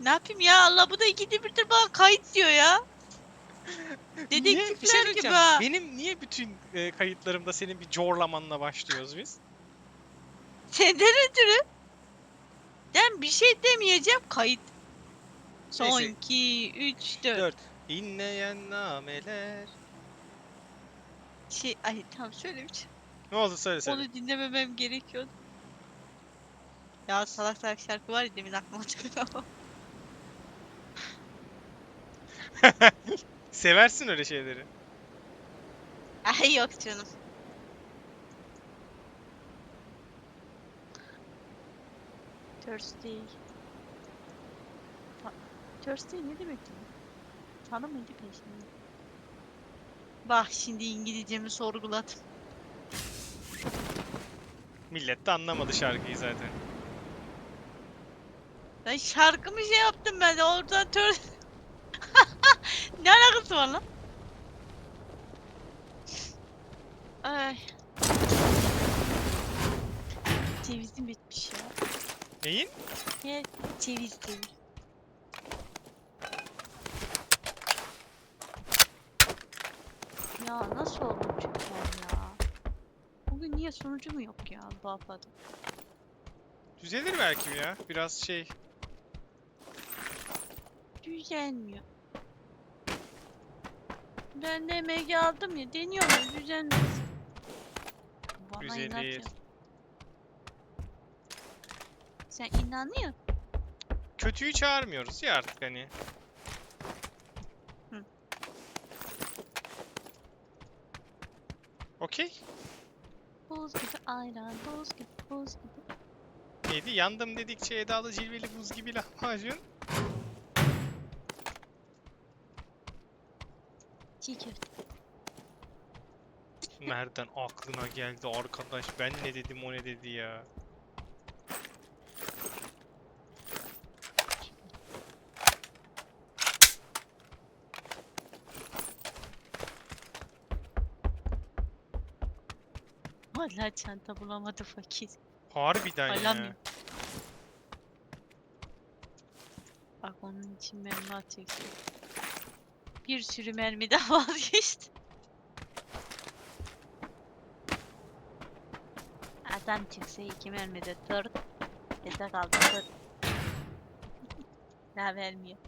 Ne yapayım ya Allah bu da ikide birdir bana kayıt diyor ya. Bir şey Dedektifler gibi ha. Benim niye bütün e, kayıtlarımda senin bir corlamanla başlıyoruz biz? Senden ötürü. Ben bir şey demeyeceğim kayıt. Son Neyse. 2, 3, 4. Dört. İnleyen nameler. Şey, ay tamam söyle bir şey. Ne oldu söyle söyle. Onu dinlememem gerekiyordu. Ya salak salak şarkı var ya demin aklıma çıktı ama. Seversin öyle şeyleri. Ay yok canım. Thursday. Ta- Thursday ne demek ya? Tanı mıydı peşinde? Bak şimdi İngilizcemi sorguladım. Millet de anlamadı şarkıyı zaten. Ben şarkımı şey yaptım ben oradan tör... ne alakası var lan? Ay. Cevizim bitmiş ya. Neyin? Ya ceviz ceviz. Ya nasıl oldu çocuklar ya? Bugün niye sonucu mu yok ya bu haftada? Düzelir belki ya. Biraz şey. Düzenmiyor. Ben de emek aldım ya deniyorum düzenmez. Bana inat ya. Sen inanıyor. Kötüyü çağırmıyoruz ya artık hani. Hı. Okey. Buz gibi ayran, buz gibi, buz gibi. Neydi? Yandım dedikçe Edalı cilveli buz gibi lahmacun. Çiğ köfte. Nereden aklına geldi arkadaş? Ben ne dedim o ne dedi ya. Hala çanta bulamadı fakir. Harbiden ya. Alamıyor. Bak onun için mermi atacaksın. Bir sürü mermi daha vazgeçti. Adam çıksa iki mermi de dört. Yete kaldı dört. Daha vermiyor.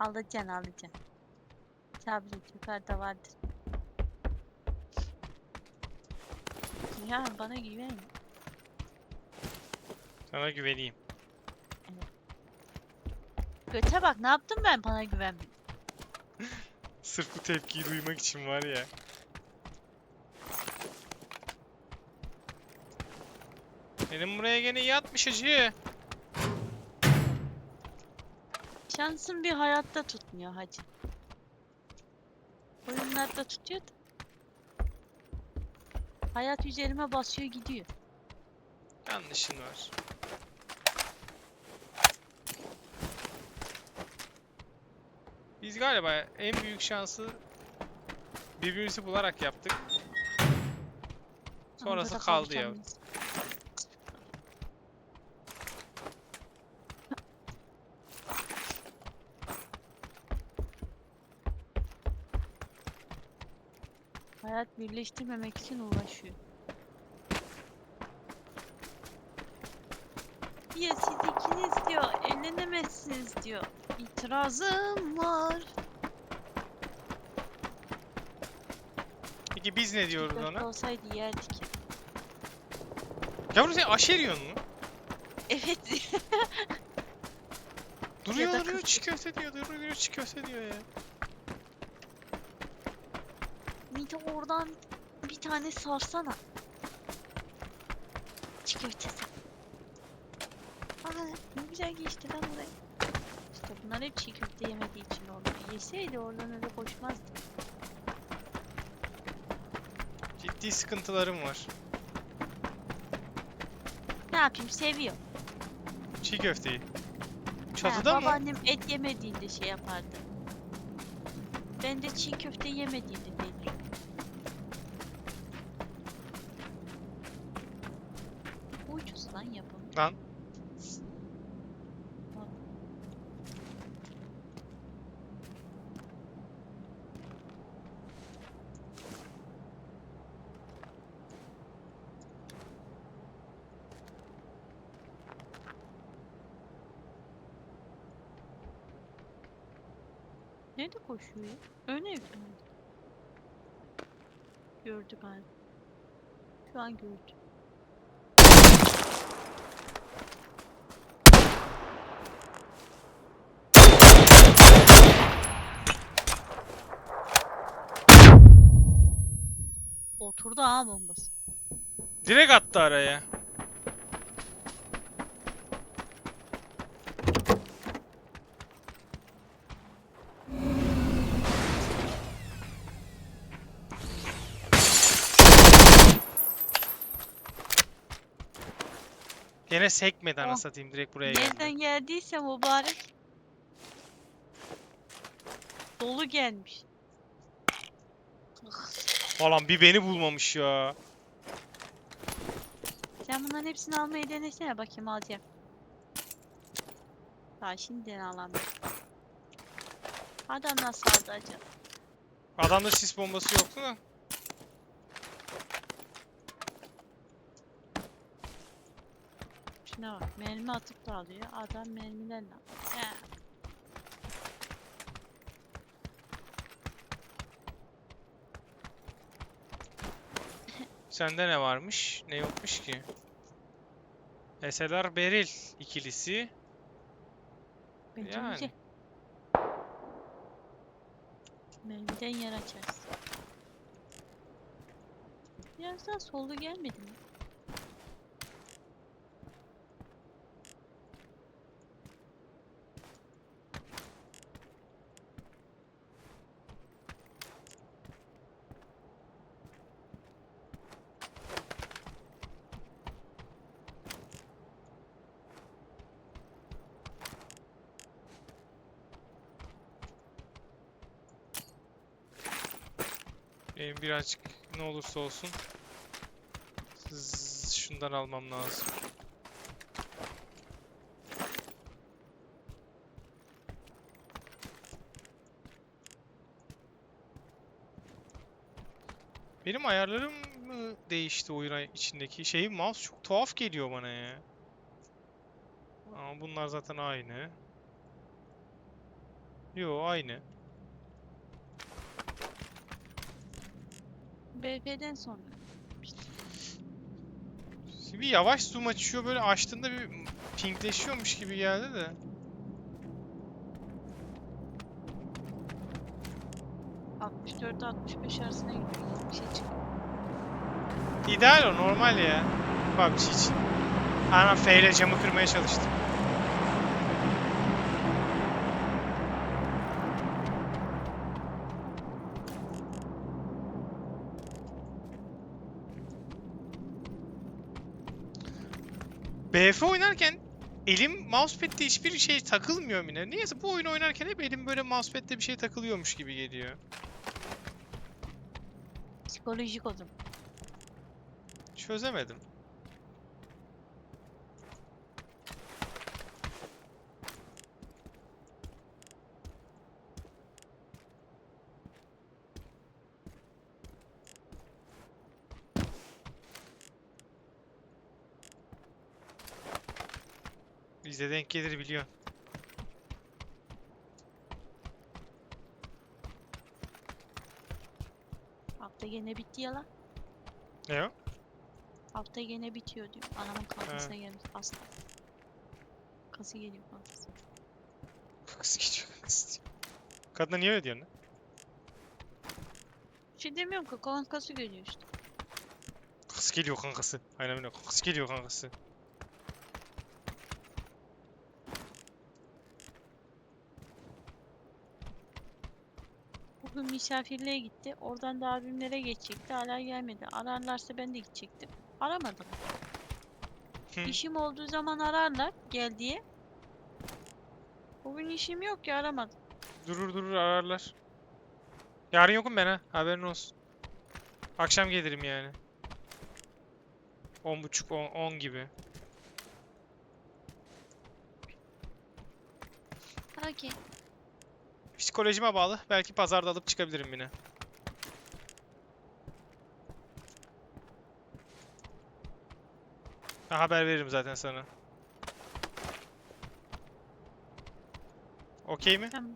Alacaksın alacaksın. Sabret yukarıda vardır. Ya bana güven. Sana güveneyim. Göte bak ne yaptım ben bana güven. Sırf bu tepkiyi duymak için var ya. Benim buraya gene yatmış acı. Şansım bir hayatta tutmuyor hacı. Oyunlarda tutuyor da. Hayat üzerime basıyor gidiyor. Yanlışın var. Biz galiba en büyük şansı birbirimizi bularak yaptık. Sonrası kaldı ya. Hayat birleştirmemek için uğraşıyor. Ya siz ikiniz diyor, evlenemezsiniz diyor. İtirazım var. Peki biz ne diyoruz Dört ona? olsaydı yerdik. Yavrum sen aşeriyorsun mu? Evet. Duruyor da duruyor kız- çiğ köfte diyor duruyor çiğ köfte diyor ya. Bir de oradan bir tane sarsana. Çiğ köftesi. Aa ne güzel geçti lan buraya. Bunlar hep çiğ köfte yemediği için oldu. Yeseydi oradan öyle koşmazdı. Ciddi sıkıntılarım var. Ne yapayım seviyor. Çiğ köfteyi. Çatıda mı? babaannem et yemediğinde şey yapardı. Ben de çiğ köfte yemediğinde dedim. Ucuz lan yapımı. Lan Nerede koşuyor? Ön evde mi? Gördü galiba. Şu an gördü. Oturdu ha bombası. Direkt attı araya. Gene sekmedi Oh. ana satayım direkt buraya geldi. Nereden geldiyse mübarek. Dolu gelmiş. Falan bir beni bulmamış ya. Sen bunların hepsini almayı denesene bakayım alacağım. Daha şimdiden alamıyorum. Adam nasıl aldı acaba? Adamda sis bombası yoktu da. Şuna bak mermi atıp da alıyor. Adam mermilerle alıyor. Ya. Sende ne varmış? Ne yokmuş ki? SLR Beril ikilisi. Bence Yani. güzel. Mermiden yer açarsın. Biraz daha solda gelmedi mi? Benim birazcık ne olursa olsun zzz, şundan almam lazım. Benim ayarlarım mı değişti oyun içindeki? Şey mouse çok tuhaf geliyor bana ya. Ama bunlar zaten aynı. Yo aynı. BF'den sonra. Bir yavaş zoom açıyor böyle açtığında bir pingleşiyormuş gibi geldi de. Altmış 65 arasına gidiyor. Bir şey çıkıyor. İdeal o normal ya. PUBG için. Ana F ile camı kırmaya çalıştım. BF oynarken elim mousepad'de hiçbir şey takılmıyor yine. Niyeyse bu oyunu oynarken hep elim böyle mousepad'de bir şey takılıyormuş gibi geliyor. Psikolojik o zaman. Çözemedim. Bize denk gelir biliyorsun. Hafta gene bitti ya lan. Ne o? Hafta gene bitiyor diyor. Anamın kalkasına gelmiş hasta. Kası geliyor kalkası. Kız geçiyor kız. Kadına niye öyle diyorsun lan? Bir şey demiyorum ki kankası geliyor işte. Kız geliyor kankası. Aynen öyle. Kız geliyor kankası. Bugün misafirliğe gitti. Oradan da abimlere geçecekti. Hala gelmedi. Ararlarsa ben de gidecektim. Aramadım. Hı. İşim olduğu zaman ararlar gel diye. Bugün işim yok ya aramadım. Durur durur ararlar. Yarın yokum ben ha. Haberin olsun. Akşam gelirim yani. 10.30 10, 10 gibi. Okey. Psikolojime bağlı. Belki pazarda alıp çıkabilirim yine. Ha, haber veririm zaten sana. Okey mi? Tamam.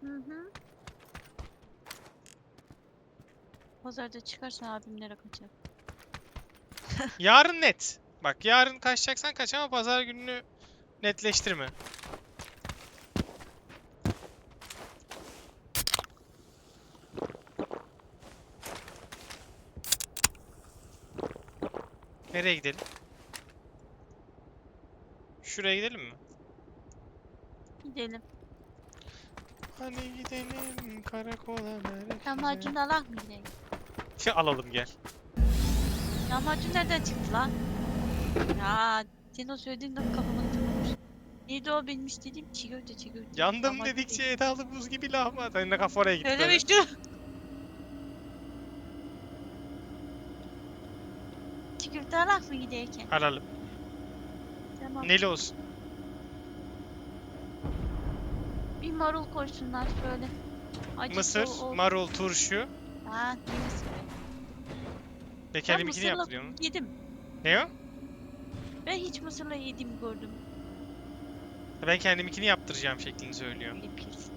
Hı hı. Pazarda çıkarsan abimlere kaçar. Yarın net. Bak yarın kaçacaksan kaç ama pazar gününü netleştirme. Nereye gidelim? Şuraya gidelim mi? Gidelim. Hani gidelim karakola merkeze. Lahmacun alak mı gidelim? Alalım gel. Lahmacun nereden çıktı lan? Ya sen o söylediğin laf kafama tıkılmış. Neydi o benim istediğim çiğ köfte çiğ köfte. Yandım Lahmacun dedikçe değil. Edalı buz gibi lahmacun. Senin de kafa oraya gitti. böyle. Söylemiştim. Çiğ köfte alak mı giderken? Alalım. Tamam. Neli olsun? Bir marul koysunlar şöyle. Acısı Mısır, ol- marul, turşu. Ha, mısır? Ben kendiminkini mısırla yaptırıyorum. yedim. Ne o? Ben hiç mısırla yediğimi gördüm. Ben kendiminkini yaptıracağım şeklini söylüyor. Öyle pis.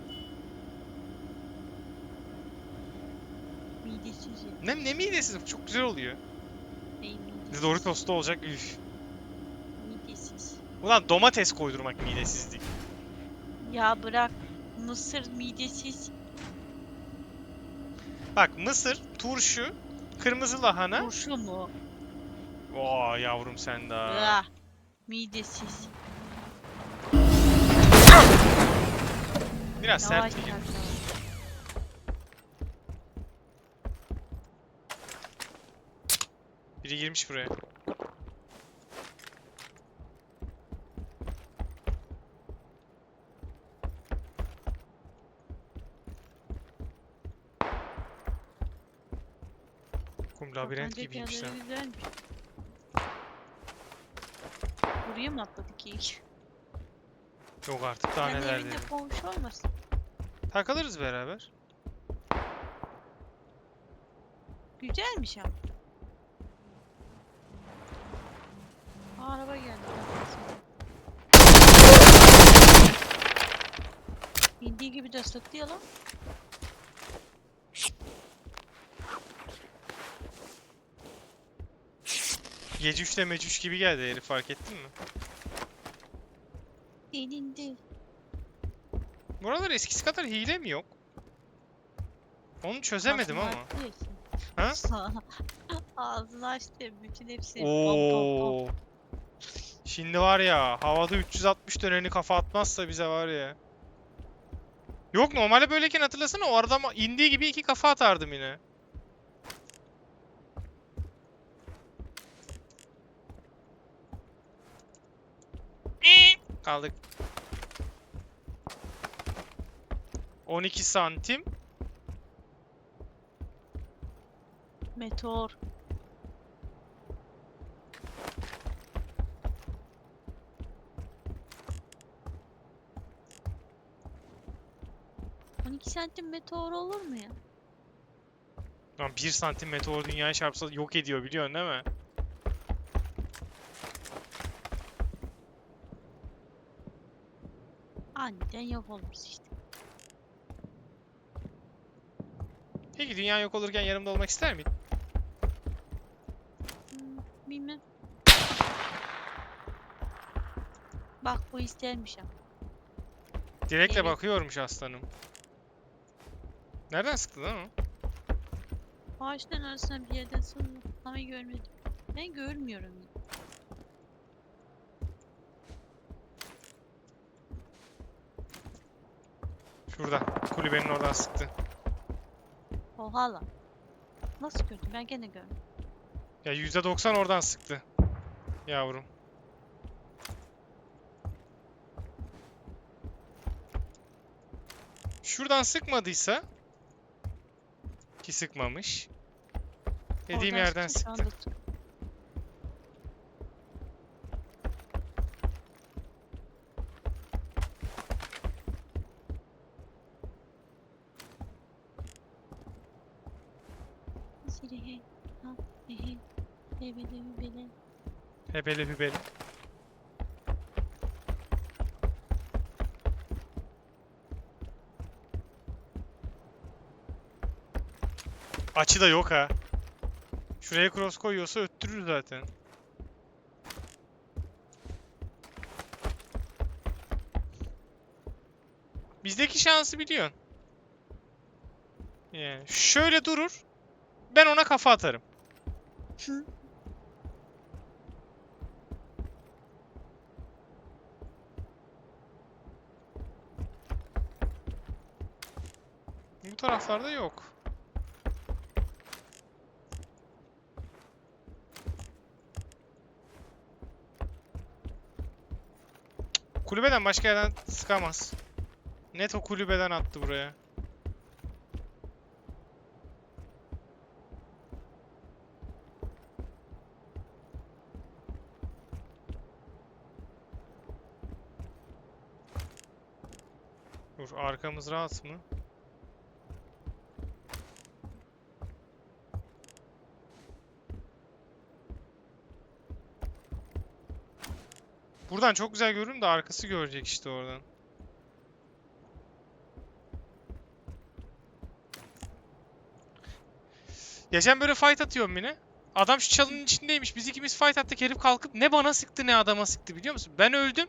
Midesiz ya. Ne, ne midesiz? Çok güzel oluyor. Bir de. Doritos'ta olacak. Üf. Midesiz. Ulan domates koydurmak midesizlik. Ya bırak. Mısır midesiz. Bak mısır, turşu, kırmızı lahana. Turşu mu? Oo yavrum sen daha. Ah, midesiz. Biraz Yavaş sert yavaş. Biri girmiş buraya. Kum labirent Bence gibiymiş yerleri ha. güzelmiş. Buraya mı atladık ilk? Yok artık daha Yani neler evinde dedim. komşu olmasın. Takılırız beraber. Güzelmiş ama. Aa, araba geldi. Bindiği gibi de ıslıktı ya lan. Gece 3'te mecüş gibi geldi herif fark ettin mi? Elinde. Buralar eskisi kadar hile mi yok? Onu çözemedim ama. Ağzını açtı Ha? Ağzını açtı. Bütün hepsi. bom bom bom. Oo. Şimdi var ya havada 360 döneni kafa atmazsa bize var ya. Yok normalde böyleyken hatırlasana o arada ama indiği gibi iki kafa atardım yine. İyi. Kaldık. 12 santim. Meteor. Santim meteor olur mu ya? Lan 1 santim meteor dünyaya çarpsa yok ediyor biliyorsun değil mi? Aniden yok olmuş işte. Peki dünya yok olurken yanımda olmak ister miydin? Hmm, bilmem. Bak bu istermiş ama. Direktle Evet. bakıyormuş aslanım. Nereden sıktı lan o? Ağaçların arasından bir yerden sonra ama görmedim. Ben görmüyorum. Şurada. Kulübenin oradan sıktı. Oha lan. Nasıl gördüm? Ben gene görmedim. Ya %90 oradan sıktı. Yavrum. Şuradan sıkmadıysa ki sıkmamış. Dediğim Oradan yerden sıktı. ha, he he, hebele hübele. Hebele hübele. Açı da yok ha. Şuraya cross koyuyorsa öttürür zaten. Bizdeki şansı biliyorsun. Yani şöyle durur. Ben ona kafa atarım. Bu taraflarda yok. Kulübeden başka yerden sıkamaz. Net o kulübeden attı buraya. Dur arkamız rahat mı? Buradan çok güzel görünüm de arkası görecek işte oradan. Geçen böyle fight atıyorum yine. Adam şu çalının içindeymiş. Biz ikimiz fight attık. Herif kalkıp ne bana sıktı ne adama sıktı biliyor musun? Ben öldüm.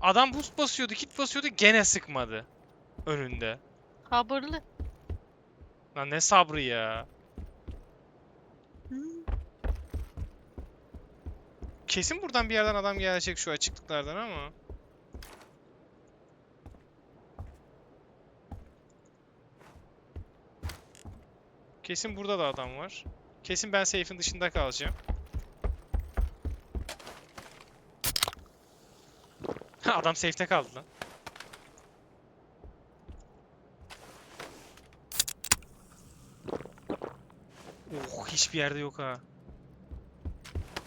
Adam boost basıyordu, kit basıyordu. Gene sıkmadı. Önünde. Sabırlı. Lan ne sabrı ya. Hı. Kesin buradan bir yerden adam gelecek şu açıklıklardan ama. Kesin burada da adam var. Kesin ben safe'in dışında kalacağım. adam safe'te kaldı lan. Oh hiçbir yerde yok ha.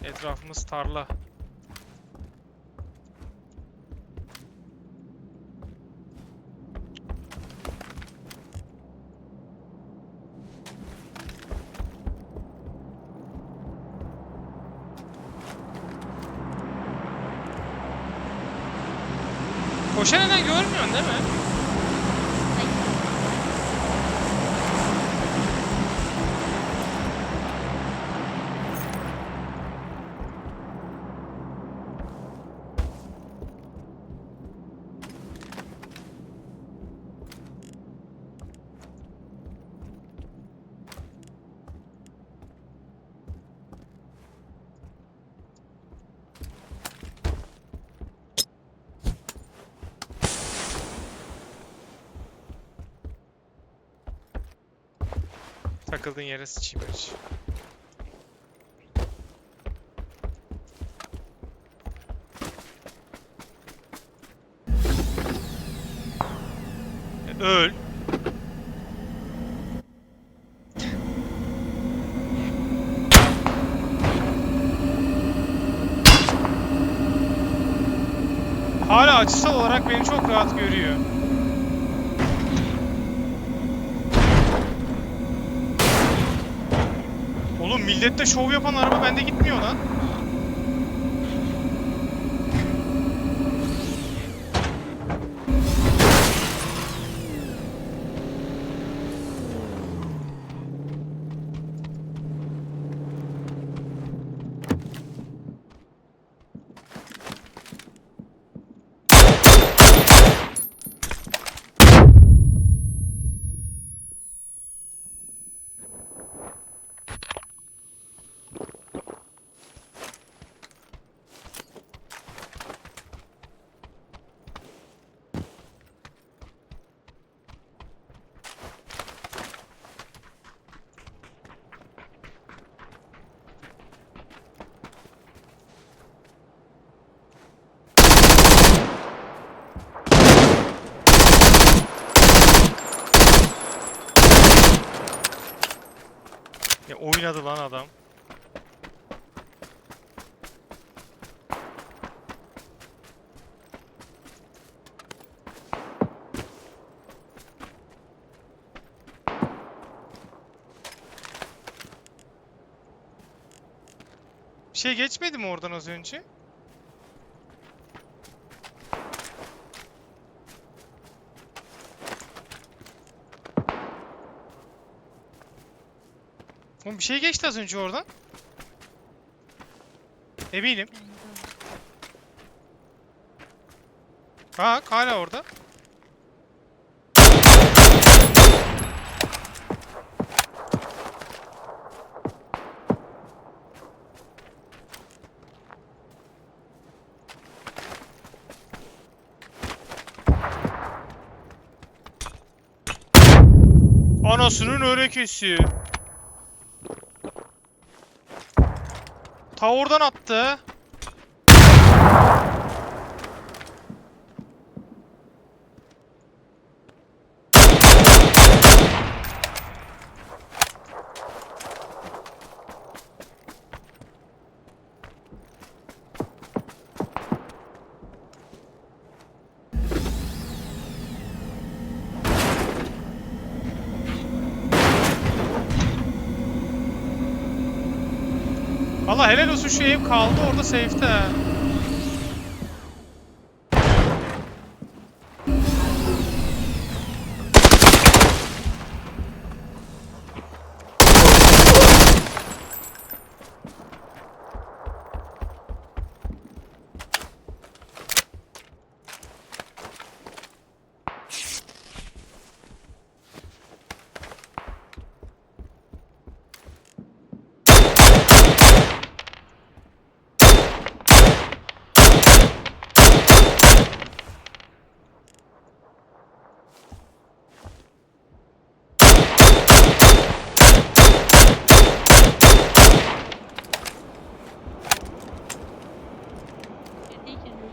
Etrafımız tarla. Koşan neden görmüyorsun değil mi? Takıldığın yere sıçayım hiç. E, Öl. Hala açısal olarak beni çok rahat görüyor. Millette şov yapan araba bende gitmiyor lan. Oynadı lan adam. Bir şey geçmedi mi oradan az önce? Bir şey geçti az önce oradan. Eminim. Bak hala orada. Anasının örekesi. Ta oradan attı. Allah helal olsun şu ev kaldı orada safe'te. ha. Yerdeyken öldüm.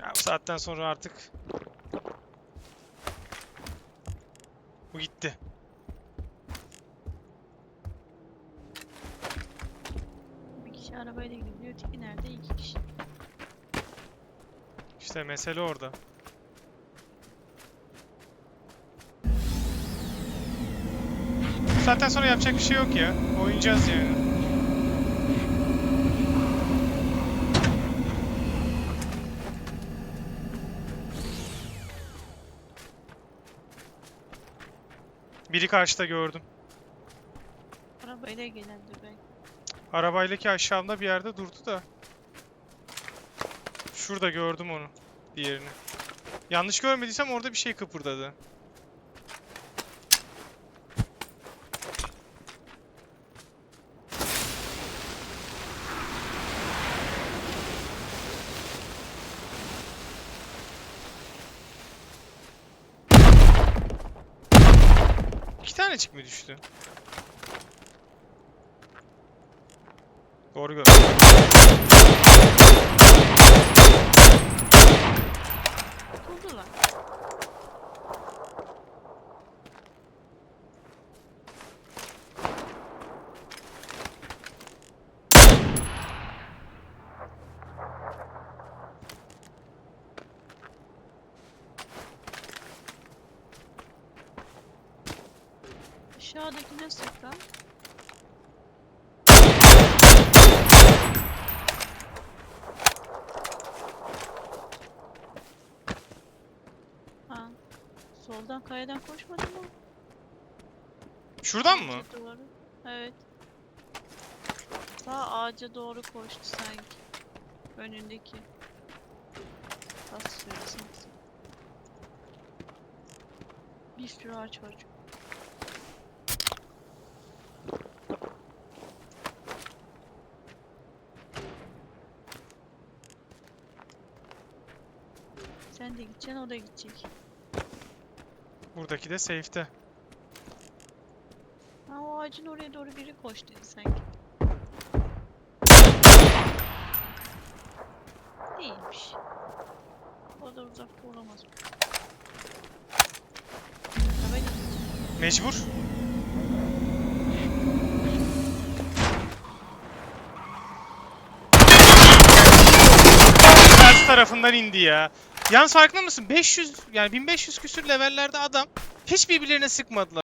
Ya bu saatten sonra artık bu gitti. Bir kişi arabayla gidiyor. Öteki nerede? İki kişi. İşte mesele orada. Saatten sonra yapacak bir şey yok ya. Oynayacağız yani. Biri karşıda gördüm. Arabayla gelendir belki. Arabayla ki aşağımda bir yerde durdu da. Şurada gördüm onu. Diğerini. Yanlış görmediysem orada bir şey kıpırdadı. İki tane çık mı düştü? Doğru gördüm. Aşağıdaki ne sık lan? Ha. Soldan kayadan koşmadı mı? Şuradan mı? Doğru. Evet. Sağ ağaca doğru koştu sanki. Önündeki. Nasıl söylesem size. Bir sürü ağaç var çünkü. Sen de gideceksin, o da gidecek. Buradaki de safe'te. Ha o ağacın oraya doğru biri koştu sanki. Değilmiş. O da uzakta olamaz. Gidecek. Mecbur. Üst tarafından indi ya. Yalnız farkında mısın? 500 yani 1500 küsür levellerde adam hiç birbirlerine sıkmadılar.